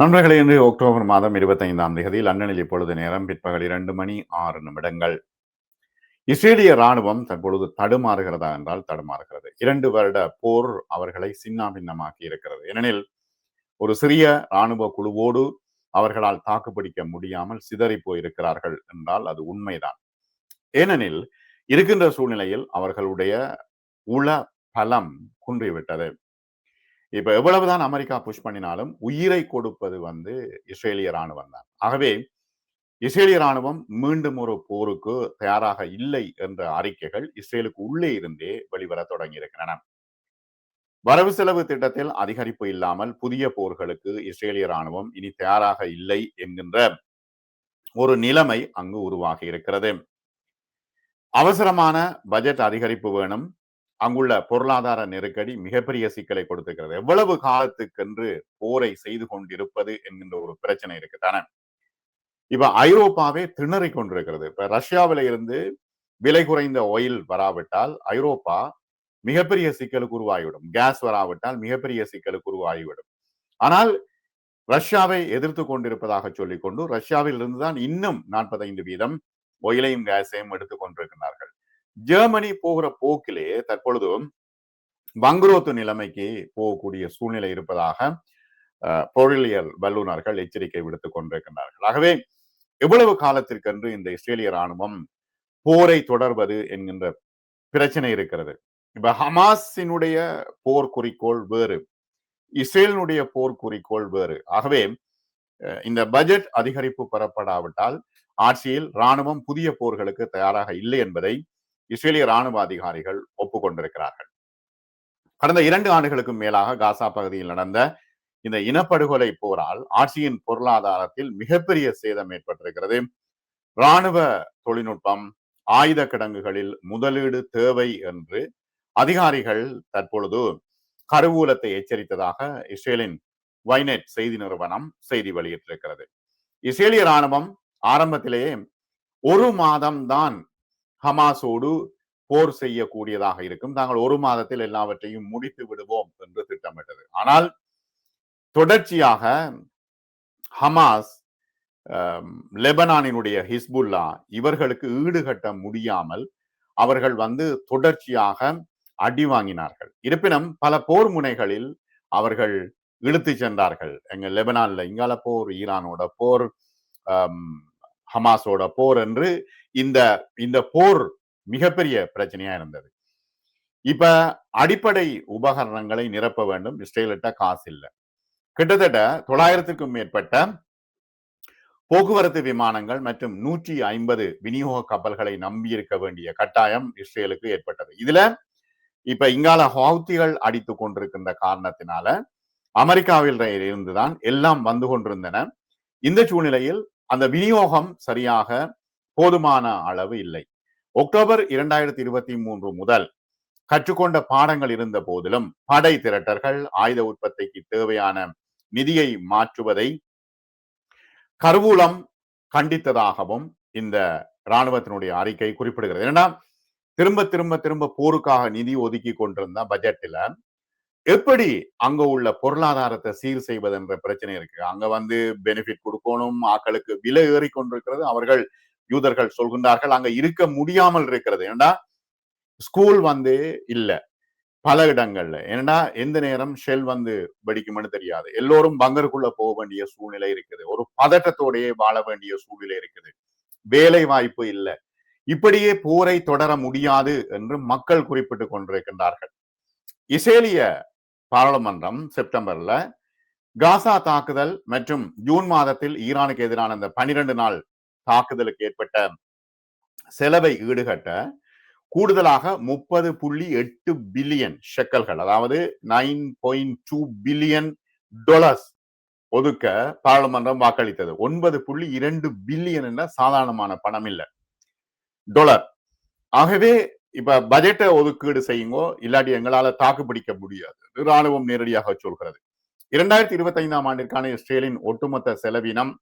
நண்பர்களே இன்று அக்டோபர் மாதம் இருபத்தைந்தாம் தேதி லண்டனில் இப்பொழுது நேரம் பிற்பகல் இரண்டு மணி ஆறு நிமிடங்கள். இஸ்ரேலிய ராணுவம் தற்பொழுது தடுமாறுகிறதா என்றால் தடுமாறுகிறது. இரண்டு வருட போர் அவர்களை சின்னாபின்னமாக்கி இருக்கிறது. ஏனெனில் ஒரு சிறிய ராணுவ குழுவோடு அவர்களால் தாக்குப்பிடிக்க முடியாமல் சிதறி போயிருக்கிறார்கள் என்றால் அது உண்மைதான். ஏனெனில் இருக்கின்ற சூழ்நிலையில் அவர்களுடைய உள பலம் குன்றிவிட்டது. இப்ப எவ்வளவுதான் அமெரிக்கா புஷ் பண்ணினாலும் உயிரை கொடுப்பது வந்து இஸ்ரேலிய ராணுவம் தான். ஆகவே இஸ்ரேலிய ராணுவம் மீண்டும் ஒரு போருக்கு தயாராக இல்லை என்ற அறிக்கைகள் இஸ்ரேலுக்கு உள்ளே இருந்தே வெளிவர தொடங்கி இருக்கின்றன வரவு செலவு திட்டத்தில் அதிகரிப்பு இல்லாமல் புதிய போர்களுக்கு இஸ்ரேலிய ராணுவம் இனி தயாராக இல்லை என்கின்ற ஒரு நிலைமை அங்கு உருவாகி இருக்கிறது. அவசரமான பட்ஜெட் அதிகரிப்பு வேணும். அங்குள்ள பொருளாதார நெருக்கடி மிகப்பெரிய சிக்கலை கொடுத்திருக்கிறது எவ்வளவு காலத்துக்கென்று போரை செய்து கொண்டிருப்பது என்கின்ற ஒரு பிரச்சனை இருக்கு தானே இப்ப ஐரோப்பாவே திணறி கொண்டிருக்கிறது. இப்ப ரஷ்யாவில இருந்து விலை குறைந்த ஆயில் வராவிட்டால் ஐரோப்பா மிகப்பெரிய சிக்கலுக்கு உருவாகிவிடும். கேஸ் வராவிட்டால் மிகப்பெரிய சிக்கலுக்கு உருவாகிவிடும். ஆனால் ரஷ்யாவை எதிர்த்து கொண்டிருப்பதாக சொல்லிக்கொண்டு ரஷ்யாவில் இருந்துதான் இன்னும் நாற்பத்தைந்து வீதம் ஒயிலையும் கேஸையும் எடுத்துக் கொண்டிருக்கிறார்கள் ஜெர்மனி போகிற போக்கிலே தற்பொழுது வங்குரோத்து நிலைமைக்கு போகக்கூடிய சூழ்நிலை இருப்பதாக பொருளியல் வல்லுநர்கள் எச்சரிக்கை விடுத்துக் கொண்டிருக்கின்றார்கள். ஆகவே எவ்வளவு காலத்திற்கென்று இந்த இஸ்ரேலிய ராணுவம் போரை தொடர்வது என்கின்ற பிரச்சனை இருக்கிறது. இப்ப ஹமாஸினுடைய போர் குறிக்கோள் வேறு. இஸ்ரேலினுடைய போர் குறிக்கோள் வேறு. ஆகவே இந்த பட்ஜெட் அதிகரிப்பு பெறப்படாவிட்டால் ஆட்சியில் ராணுவம் புதிய போர்களுக்கு தயாராக இல்லை என்பதை இஸ்ரேலிய ராணுவ அதிகாரிகள் ஒப்புக்கொண்டிருக்கிறார்கள். கடந்த இரண்டு ஆண்டுகளுக்கும் மேலாக காசா பகுதியில் நடந்த இந்த இனப்படுகொலை போரால் ஆட்சியின் பொருளாதாரத்தில் மிகப்பெரிய சேதம் ஏற்பட்டிருக்கிறது. இராணுவ தொழில்நுட்பம் ஆயுத கிடங்குகளில் முதலீடு தேவை என்று அதிகாரிகள் தற்பொழுது கருவூலத்தை எச்சரித்ததாக இஸ்ரேலின் வைனெட் செய்தி நிறுவனம் செய்தி வெளியிட்டிருக்கிறது. இஸ்ரேலிய ராணுவம் ஆரம்பத்திலேயே ஒரு மாதம் தான் ஹமாஸோடு போர் செய்யக்கூடியதாக இருக்கும். தாங்கள் ஒரு மாதத்தில் எல்லாவற்றையும் முடித்து விடுவோம் என்று திட்டமிட்டது. ஆனால் தொடர்ச்சியாக ஹமாஸ் லெபனானினுடைய ஹிஸ்புல்லா இவர்களுக்கு ஈடுகட்ட முடியாமல் அவர்கள் வந்து தொடர்ச்சியாக அடி வாங்கினார்கள். இருப்பினும் பல போர் முனைகளில் அவர்கள் இழுத்து சென்றார்கள். எங்க லெபனான்ல இங்கால போர் ஈரானோட போர் ஹமாஸோட போர் என்று இந்த இந்த போர் மிகப்பெரிய பிரச்சனையா இருந்தது. இப்ப அடிப்படை உபகரணங்களை நிரப்ப வேண்டும். இஸ்ரேலிட்ட காசு இல்லை. கிட்டத்தட்ட தொள்ளாயிரத்துக்கும் மேற்பட்ட போக்குவரத்து விமானங்கள் மற்றும் நூற்றி ஐம்பது விநியோக கப்பல்களை நம்பி இருக்க வேண்டிய கட்டாயம் இஸ்ரேலுக்கு ஏற்பட்டது. இதுல இப்ப இங்கால ஹவுத்திகள் அடித்து கொண்டிருக்கின்ற காரணத்தினால அமெரிக்காவில் இருந்துதான் எல்லாம் வந்து கொண்டிருந்தன. இந்த சூழ்நிலையில் அந்த விநியோகம் சரியாக போதுமான அளவு இல்லை. அக்டோபர் இரண்டாயிரத்தி இருபத்தி மூன்று முதல் கற்றுக்கொண்ட பாடங்கள் இருந்த போதிலும் படை திரட்டர்கள் ஆயுத உற்பத்திக்கு தேவையான நிதியை மாற்றுவதை கருவூலம் கண்டித்ததாகவும் இந்த இராணுவத்தினுடைய அறிக்கை குறிப்பிடுகிறது. ஏன்னா திரும்ப திரும்ப திரும்ப போருக்காக நிதி ஒதுக்கி கொண்டிருந்த பட்ஜெட்டில் எப்படி அங்க உள்ள பொருளாதாரத்தை சீர் செய்வது என்ற பிரச்சனை இருக்கு. அங்க வந்து பெனிஃபிட் கொடுக்கணும் ஆக்களுக்கு விலை ஏறி கொண்டிருக்கிறது அவர்கள் யூதர்கள் சொல்கின்றார்கள் அங்க இருக்க முடியாமல் இருக்கிறது. ஏன்னா ஸ்கூல் வந்து இல்ல. பல இடங்கள்ல. ஏன்னா எந்த நேரம் ஷெல் வந்து வெடிக்கும்னு தெரியாது. எல்லோரும் பங்கருக்குள்ள போக வேண்டிய சூழ்நிலை இருக்குது. ஒரு பதட்டத்தோடையே வாழ வேண்டிய சூழ்நிலை இருக்குது. வேலை வாய்ப்பு இல்லை. இப்படியே போரை தொடர முடியாது என்று மக்கள் குறிப்பிட்டு கொண்டிருக்கின்றார்கள். இசேலிய பாராளுமன்றம் செப்டம்பர்ல காசா தாக்குதல் மற்றும் ஜூன் மாதத்தில் ஈரானுக்கு எதிரான அந்த பனிரெண்டு நாள் தாக்குதலுக்கு ஏற்பட்ட செலவை ஈடுகட்ட கூடுதலாக முப்பது புள்ளி எட்டு பில்லியன் ஷெக்கல்கள் அதாவது nine point two billion dollars ஒதுக்க பாராளுமன்றம் வாக்களித்தது. ஒன்பது புள்ளி இரண்டு பில்லியன் என்ற சாதாரணமான பணம் இல்லை. டொலர் ஆகவே இப்ப பட்ஜெட்டை ஒதுக்கீடு செய்யுங்கோ இல்லாட்டி எங்களால தாக்கு பிடிக்க முடியாது ராணுவம் நேரடியாக சொல்கிறது. இரண்டாயிரத்தி இருபத்தி ஐந்தாம் ஆண்டிற்கான இஸ்ரேலின் ஒட்டுமொத்த செலவினம்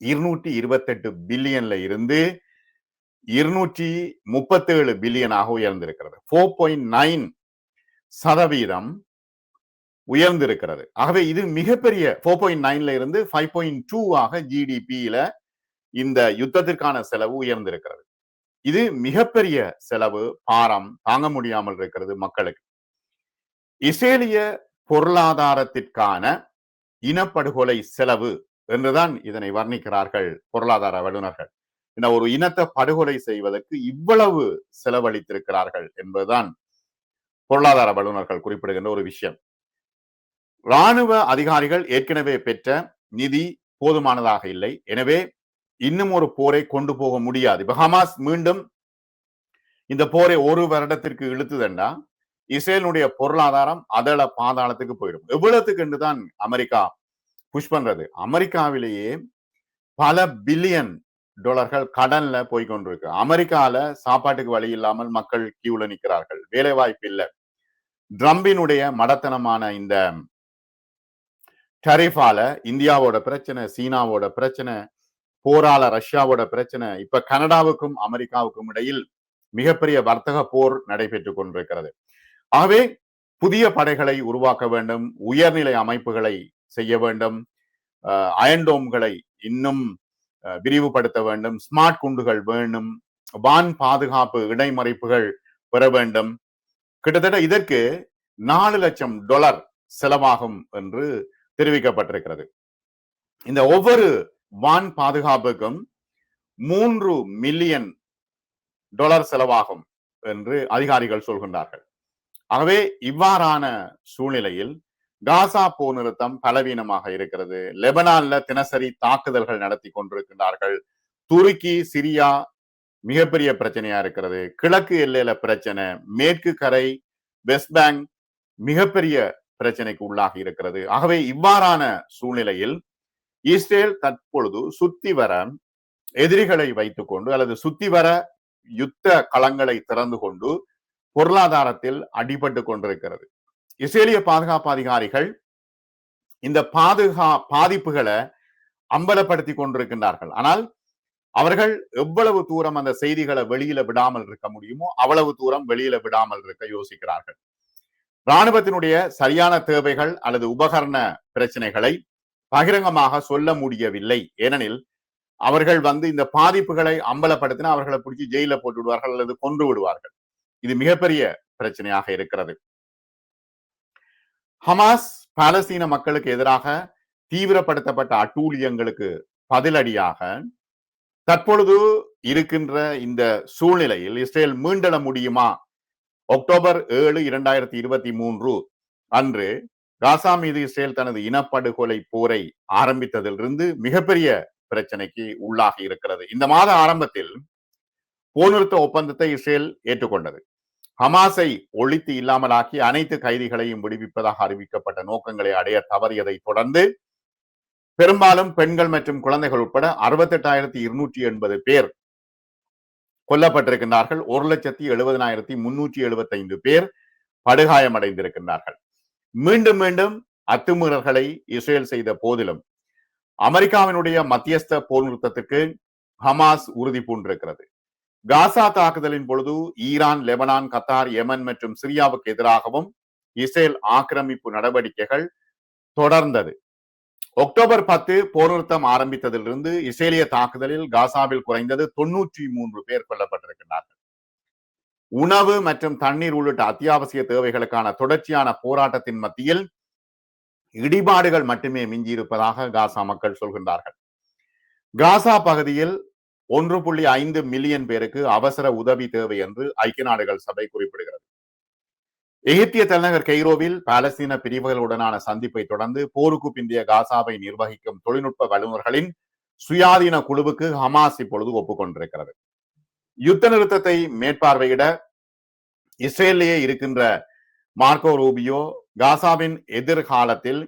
இருநூற்றி இருபத்தெட்டு பில்லியன்ல இருந்து இருநூற்றி முப்பத்தேழு பில்லியனாக உயர்ந்திருக்கிறது. ஃபோர் பாயிண்ட் நைன் சதவீதம் உயர்ந்திருக்கிறது. ஆகவே இது மிகப்பெரிய ஃபோர் பாயிண்ட் நைன்ல இருந்து ஃபைவ் பாயிண்ட் டூ ஆக ஜிடிபியில இந்த யுத்தத்திற்கான செலவு உயர்ந்திருக்கிறது. இது மிகப்பெரிய செலவு பாரம் தாங்க முடியாமல் இருக்கிறது மக்களுக்கு. இஸ்ரேலிய பொருளாதாரத்திற்கான இனப்படுகொலை செலவு என்றுதான் இதனை வர்ணிக்கிறார்கள் பொருளாதார வல்லுநர்கள். இந்த ஒரு இனத்தை படுகொலை செய்வதற்கு இவ்வளவு செலவழித்திருக்கிறார்கள் என்பதுதான் பொருளாதார வல்லுநர்கள் குறிப்பிடுகின்ற ஒரு விஷயம். ராணுவ அதிகாரிகள் ஏற்கனவே பெற்ற நிதி போதுமானதாக இல்லை. எனவே இன்னும் ஒரு போரை கொண்டு போக முடியாது. இப்ப ஹமாஸ் மீண்டும் இந்த போரை ஒரு வருடத்திற்கு இழுத்துதண்டா? இஸ்ரேலுடைய பொருளாதாரம் அதள பாதாளத்துக்கு போயிடும். எவ்வளவுக்கு தான் அமெரிக்கா புஷ் பண்றது. அமெரிக்காவிலேயே பல பில்லியன் டாலர்கள் கடன்ல போய் கொண்டிருக்கு. அமெரிக்கால சாப்பாட்டுக்கு வழி இல்லாமல் மக்கள் கியூல நிற்கிறார்கள் வேலை வாய்ப்பு இல்லை. ட்ரம்பினுடைய மடத்தனமான இந்த டரிஃபால இந்தியாவோட பிரச்சனை சீனாவோட பிரச்சனை போரால ரஷ்யாவோட பிரச்சனை இப்ப கனடாவுக்கும் அமெரிக்காவுக்கும் இடையில் மிகப்பெரிய வர்த்தக போர் நடைபெற்று கொண்டிருக்கிறது. ஆகவே புதிய படைகளை உருவாக்க வேண்டும். உயர்நிலை அமைப்புகளை செய்ய வேண்டும். அயன்டோம்களை இன்னும் விரிவுபடுத்த வேண்டும். ஸ்மார்ட் குண்டுகள் வேண்டும் வான் பாதுகாப்பு இடைமறைப்புகள் பெற வேண்டும். கிட்டத்தட்ட இதற்கு நாலு லட்சம் டாலர் செலவாகும் என்று தெரிவிக்கப்பட்டிருக்கிறது. இந்த ஒவ்வொரு வான் பாதுகாப்புக்கும் மூன்று மில்லியன் டாலர் செலவாகும் என்று அதிகாரிகள் சொல்கின்றார்கள். ஆகவே இவ்வாறான சூழ்நிலையில் காசா போர் நிறுத்தம் பலவீனமாக இருக்கிறது. லெபனான்ல தினசரி தாக்குதல்கள் நடத்தி கொண்டிருக்கின்றார்கள். துருக்கி சிரியா மிகப்பெரிய பிரச்சனையா இருக்கிறது. கிழக்கு எல்லையில பிரச்சனை. மேற்கு கரை வெஸ்ட் பேங்க் மிகப்பெரிய பிரச்சனைக்கு உள்ளாகி இருக்கிறது. ஆகவே இவ்வாறான சூழ்நிலையில் இஸ்ரேல் தற்பொழுது சுத்தி வர எதிரிகளை வைத்துக்கொண்டு அல்லது சுத்தி வர யுத்த களங்களை திறந்து கொண்டு பொருளாதாரத்தில் அடிபட்டு கொண்டிருக்கிறது. இஸ்ரேலிய பாதுகாப்பு அதிகாரிகள் இந்த பாதுகா பாதிப்புகளை அம்பலப்படுத்தி கொண்டிருக்கின்றார்கள். ஆனால் அவர்கள் எவ்வளவு தூரம் அந்த செய்திகளை வெளியில விடாமல் இருக்க முடியுமோ அவ்வளவு தூரம் வெளியில விடாமல் இருக்க யோசிக்கிறார்கள். இராணுவத்தினுடைய சரியான தேவைகள் அல்லது உபகரண பிரச்சனைகளை பகிரங்கமாக சொல்ல முடியவில்லை. ஏனெனில் அவர்கள் வந்து இந்த பாதிப்புகளை அம்பலப்படுத்தின அவர்களை பிடிச்சி ஜெயில போட்டு விடுவார்கள் அல்லது கொன்று விடுவார்கள். இது மிகப்பெரிய பிரச்சனையாக இருக்கிறது. ஹமாஸ் பாலஸ்தீன மக்களுக்கு எதிராக தீவிரப்படுத்தப்பட்ட அட்டூழியங்களுக்கு பதிலடியாக தற்பொழுது இருக்கின்ற இந்த சூழ்நிலையில் இஸ்ரேல் மீண்டெழ முடியுமா? அக்டோபர் ஏழு இரண்டாயிரத்தி இருபத்தி மூன்று அன்று காசா மீது இஸ்ரேல் தனது இனப்படுகொலை போரை ஆரம்பித்ததிலிருந்து மிகப்பெரிய பிரச்சனைக்கு உள்ளாகி இருக்கிறது. இந்த மாத ஆரம்பத்தில் போர்நிறுத்த ஒப்பந்தத்தை இஸ்ரேல் ஏற்றுக்கொண்டது. ஹமாஸை ஒழித்து இல்லாமலாக்கி அனைத்து கைதிகளையும் விடுவிப்பதாக அறிவிக்கப்பட்ட நோக்கங்களை அடைய தவறியதை தொடர்ந்து பெரும்பாலும் பெண்கள் மற்றும் குழந்தைகள் உட்பட அறுபத்தெட்டாயிரத்தி இருநூற்றி எண்பது பேர் கொல்லப்பட்டிருக்கின்றார்கள். ஒரு லட்சத்தி எழுபதனாயிரத்தி முன்னூற்றி எழுபத்தைந்து பேர் படுகாயமடைந்திருக்கின்றார்கள். மீண்டும் மீண்டும் அத்துமீறல்களை இஸ்ரேல் செய்த போதிலும் அமெரிக்காவினுடைய மத்தியஸ்த போர் நிறுத்தத்துக்கு ஹமாஸ் உறுதி பூண்டிருக்கிறது. காசா தாக்குதலின் பொழுது ஈரான் லெபனான் கத்தார் யமன் மற்றும் சிரியாவுக்கு எதிராகவும் இஸ்ரேல் ஆக்கிரமிப்பு நடவடிக்கைகள் தொடர்ந்தது. அக்டோபர் பத்து போர் நிறுத்தம் ஆரம்பித்ததிலிருந்து இஸ்ரேலிய தாக்குதலில் காசாவில் குறைந்தது தொன்னூற்றி மூன்று பேர் கொல்லப்பட்டிருக்கிறார்கள். உணவு மற்றும் தண்ணீர் உள்ளிட்ட அத்தியாவசிய தேவைகளுக்கான தொடர்ச்சியான போராட்டத்தின் மத்தியில் இடிபாடுகள் மட்டுமே மிஞ்சியிருப்பதாக காசா மக்கள் சொல்கின்றார்கள். காசா பகுதியில் ஒன்று புள்ளி ஐந்து மில்லியன் பேருக்கு அவசர உதவி தேவை என்று ஐக்கிய நாடுகள் சபை குறிப்பிடுகிறது. எகிப்திய தலைநகர் கெய்ரோவில் பாலஸ்தீன பிரிவுகளுடனான சந்திப்பை தொடர்ந்து போருக்கு பிந்தைய காசாவை நிர்வகிக்கும் தொழில்நுட்ப வல்லுநர்களின் சுயாதீன குழுவுக்கு ஹமாஸ் இப்பொழுது ஒப்புக்கொண்டிருக்கிறது. யுத்த நிறுத்தத்தை மேற்பார்வையிட இஸ்ரேலிலேயே இருக்கின்ற மார்க்கோ ரூபியோ காசாவின் எதிர்காலத்தில்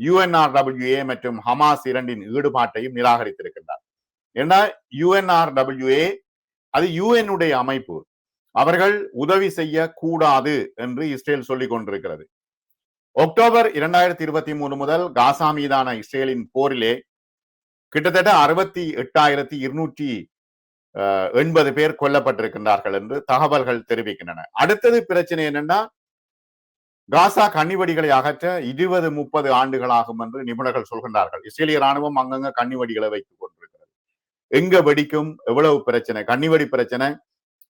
யுஎன்ஆர்டபிள்யூஏ மற்றும் ஹமாஸ் இரண்டின் ஈடுபாட்டையும் நிராகரித்திருக்கின்றார். ஏன்னா யுஎன்ஆர்டபிள்யூஏ அது யுஎனுடைய அமைப்பு. அவர்கள் உதவி செய்ய கூடாது என்று இஸ்ரேல் சொல்லிக் கொண்டிருக்கிறது. அக்டோபர் இரண்டாயிரத்தி இருபத்தி மூணு முதல் காசா மீதான இஸ்ரேலின் போரிலே கிட்டத்தட்ட அறுபத்தி எட்டாயிரத்தி இருநூற்றி எண்பது பேர் கொல்லப்பட்டிருக்கின்றார்கள் என்று தகவல்கள் தெரிவிக்கின்றன. அடுத்தது பிரச்சனை என்னன்னா காசா கன்னிவடிகளை அகற்ற இருபது முப்பது ஆண்டுகள் ஆகும் என்று நிபுணர்கள் சொல்கின்றார்கள். இஸ்ரேலிய ராணுவம் அங்கங்க கன்னிவடிகளை வைத்துக் எங்க வெடிக்கும் எவ்வளவு பிரச்சனை கன்னிவடி பிரச்சனை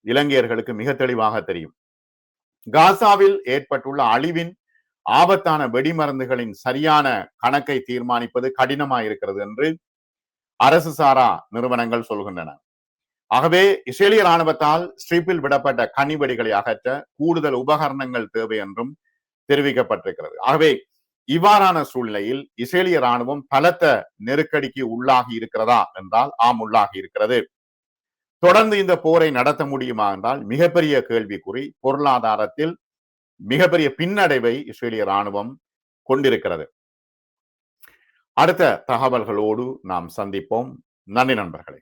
இலங்கையர்களுக்கு மிக தெளிவாக தெரியும். காசாவில் ஏற்பட்டுள்ள அழிவின் ஆபத்தான வெடிமருந்துகளின் சரியான கணக்கை தீர்மானிப்பது கடினமாயிருக்கிறது என்று அரசு சாரா நிறுவனங்கள் சொல்கின்றன. ஆகவே இஸ்ரேலிய ராணுவத்தால் ஸ்ட்ரீப்பில் விடப்பட்ட கனிவெடிகளை அகற்ற கூடுதல் உபகரணங்கள் தேவை என்றும் தெரிவிக்கப்பட்டிருக்கிறது. ஆகவே இவ்வாறான சூழ்நிலையில் இஸ்ரேலிய ராணுவம் பலத்த நெருக்கடிக்கு உள்ளாகி இருக்கிறதா என்றால் ஆம் உள்ளாகி இருக்கிறது. தொடர்ந்து இந்த போரை நடத்த முடியுமா என்றால் மிகப்பெரிய கேள்விக்குறி. பொருளாதாரத்தில் மிகப்பெரிய பின்னடைவை இஸ்ரேலிய ராணுவம் கொண்டிருக்கிறது. அடுத்த தகவல்களோடு நாம் சந்திப்போம். நன்றி நண்பர்களே.